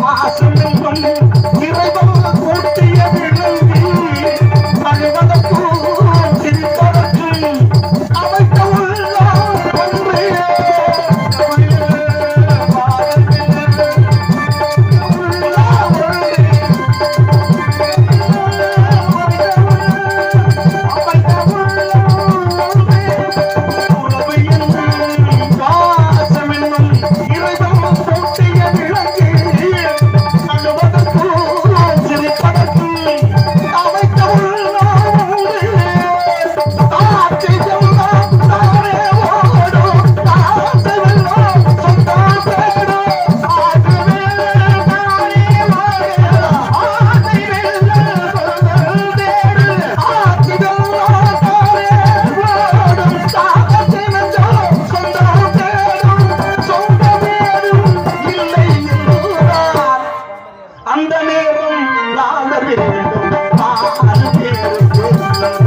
मासूम அந்த நேரம் நாள வேண்டும் ஆறு பேர்